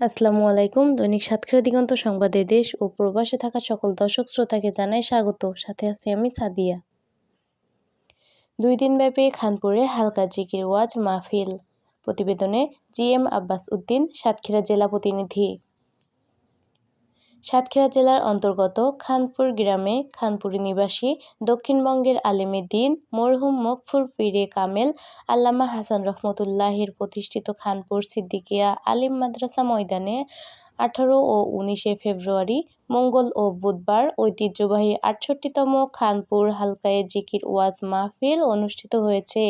আসসালামু আলাইকুম। দৈনিক সাতক্ষীরা দিগন্ত সংবাদে দেশ ও প্রবাসে থাকা সকল দর্শক শ্রোতাকে জানাই স্বাগত। সাথে আছি আমি সাদিয়া। দুই দিনব্যাপী খানপুরে হালকা জিকির ওয়াজ মাহফিল। প্রতিবেদনে জি এম আব্বাস উদ্দিন, সাতক্ষীরা জেলা প্রতিনিধি। সাতক্ষীরা জেলার অন্তর্গত খানপুর গ্রামে খানপুরি নিবাসী দক্ষিণবঙ্গের আলেমে দিন মরহুম মকফুর ফিরে কামেল আল্লামা হাসান রহমতুল্লাহের প্রতিষ্ঠিত খানপুর সিদ্দিকিয়া আলিম মাদ্রাসা ময়দানে আঠারো ও উনিশে ফেব্রুয়ারি, মঙ্গল ও বুধবার ঐতিহ্যবাহী আটষট্টিতম খানপুর হালকায়ে জিকির ওয়াজ মাহফিল অনুষ্ঠিত হয়েছে।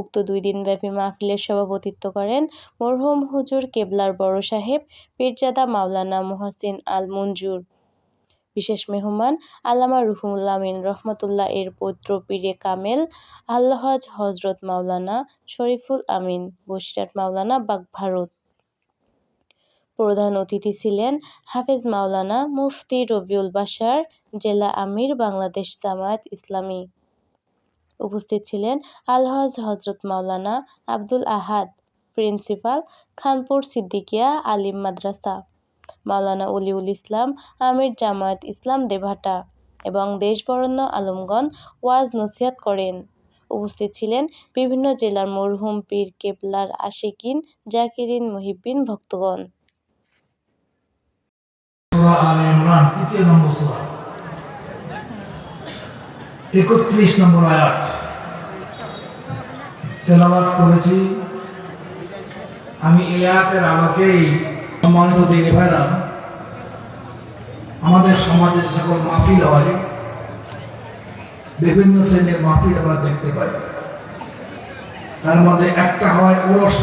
উক্ত দুই দিনব্যাপী মাহফিলের সভাপতিত্ব করেন মরহুম হুজুর কেবলার বড় সাহেব পীরজাদা মাওলানা মুহাসিন আল মঞ্জুর। বিশেষ মেহমান আল্লামা রুহুল আমিন রহমতুল্লাহ এর পৌত্র পীরে কামেল, আল্লাহজ হজরত মাওলানা শরীফুল আমিন বসিরাট মাওলানা বাগ ভারত প্রধান অতিথি ছিলেন হাফেজ মাওলানা মুফতি রবিউল বাশার, জেলা আমির বাংলাদেশ জামায়াত ইসলামী। উপস্থিত ছিলেন আলহাজ হজরত মাওলানা আব্দুল আহাদ, প্রিন্সিপাল খানপুর সিদ্দিকিয়া আলিম মাদ্রাসা, মাওলানা অলিউল ইসলাম আমির জামায়াত ইসলাম দেভাটা এবং দেশবরণ্য আলমগণ ওয়াজ নসিহাত করেন। উপস্থিত ছিলেন বিভিন্ন জেলার মরহুম পীর কেবলার আশিকিন, জাকিরিন, মুহিব্বিন ভক্তগণ। একত্রিশ নম্বর আয়াত। তেলাবাদ করেছি। আমি এই আয়াতের আলোকেই সম্মানিত দিনে ভাইরা, আমাদের সমাজে যে সকল মাহফিল হয়, বিভিন্ন শ্রেণির মাহফিল আমরা দেখতে পাই। তার মধ্যে একটা হয় ওরস